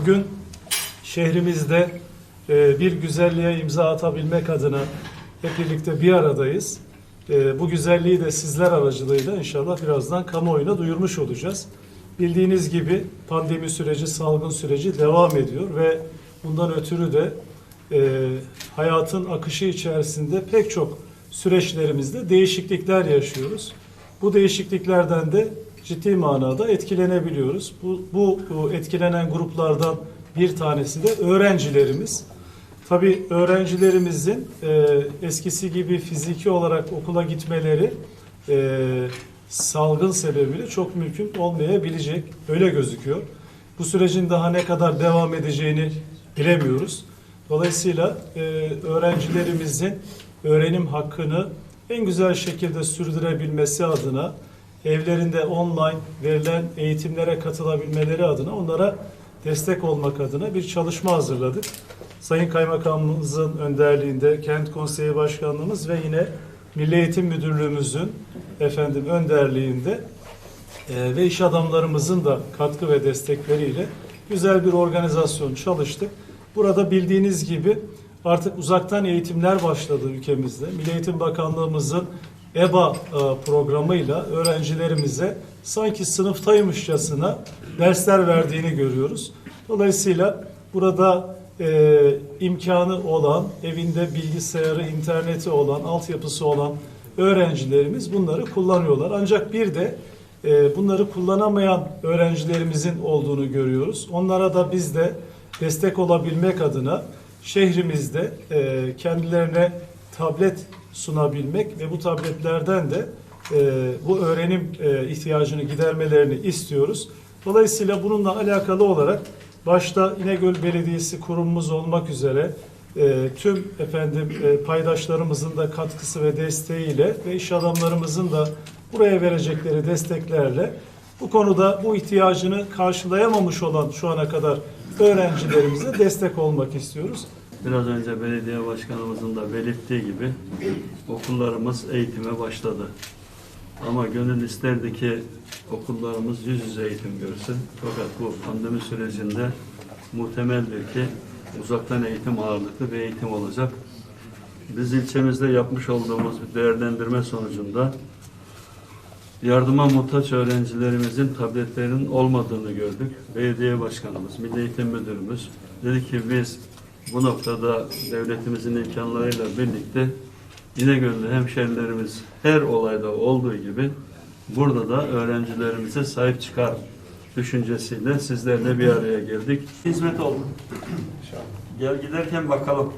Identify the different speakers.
Speaker 1: Bugün şehrimizde e, bir güzelliğe imza atabilmek adına hep birlikte bir aradayız. E, Bu güzelliği de sizler aracılığıyla inşallah birazdan kamuoyuna duyurmuş olacağız. Bildiğiniz gibi pandemi süreci, salgın süreci devam ediyor ve bundan ötürü de e, hayatın akışı içerisinde pek çok süreçlerimizde değişiklikler yaşıyoruz. Bu değişikliklerden de ciddi manada etkilenebiliyoruz. Bu, bu, bu etkilenen gruplardan bir tanesi de öğrencilerimiz. Tabii öğrencilerimizin e, eskisi gibi fiziki olarak okula gitmeleri e, salgın sebebiyle çok mümkün olmayabilecek. Öyle gözüküyor. Bu sürecin daha ne kadar devam edeceğini bilemiyoruz. Dolayısıyla e, öğrencilerimizin öğrenim hakkını en güzel şekilde sürdürebilmesi adına evlerinde online verilen eğitimlere katılabilmeleri adına onlara destek olmak adına bir çalışma hazırladık. Sayın Kaymakamımızın önderliğinde, Kent Konseyi Başkanlığımız ve yine Milli Eğitim Müdürlüğümüzün efendim önderliğinde e, ve iş adamlarımızın da katkı ve destekleriyle güzel bir organizasyon çalıştık. Burada bildiğiniz gibi artık uzaktan eğitimler başladı ülkemizde. Milli Eğitim Bakanlığımızın EBA e, programıyla öğrencilerimize sanki sınıftaymışçasına dersler verdiğini görüyoruz. Dolayısıyla burada e, imkanı olan, evinde bilgisayarı, interneti olan, altyapısı olan öğrencilerimiz bunları kullanıyorlar. Ancak bir de e, bunları kullanamayan öğrencilerimizin olduğunu görüyoruz. Onlara da biz de destek olabilmek adına şehrimizde e, kendilerine tablet sunabilmek ve bu tabletlerden de e, bu öğrenim e, ihtiyacını gidermelerini istiyoruz. Dolayısıyla bununla alakalı olarak başta İnegöl Belediyesi kurumumuz olmak üzere e, tüm efendim e, paydaşlarımızın da katkısı ve desteğiyle ve iş adamlarımızın da buraya verecekleri desteklerle bu konuda bu ihtiyacını karşılayamamış olan şu ana kadar öğrencilerimize destek olmak istiyoruz.
Speaker 2: Biraz önce belediye başkanımızın da belirttiği gibi okullarımız eğitime başladı. Ama gönül isterdi ki okullarımız yüz yüze eğitim görsün. Fakat bu pandemi sürecinde muhtemeldir ki uzaktan eğitim ağırlıklı bir eğitim olacak. Biz ilçemizde yapmış olduğumuz bir değerlendirme sonucunda yardıma muhtaç öğrencilerimizin tabletlerinin olmadığını gördük. Belediye başkanımız, Milli Eğitim Müdürümüz dedi ki biz bu noktada devletimizin imkanlarıyla birlikte İnegöl'lü hemşerilerimiz her olayda olduğu gibi burada da öğrencilerimize sahip çıkar düşüncesiyle sizlerle bir araya geldik. Hizmet oldu. Gel giderken bakalım.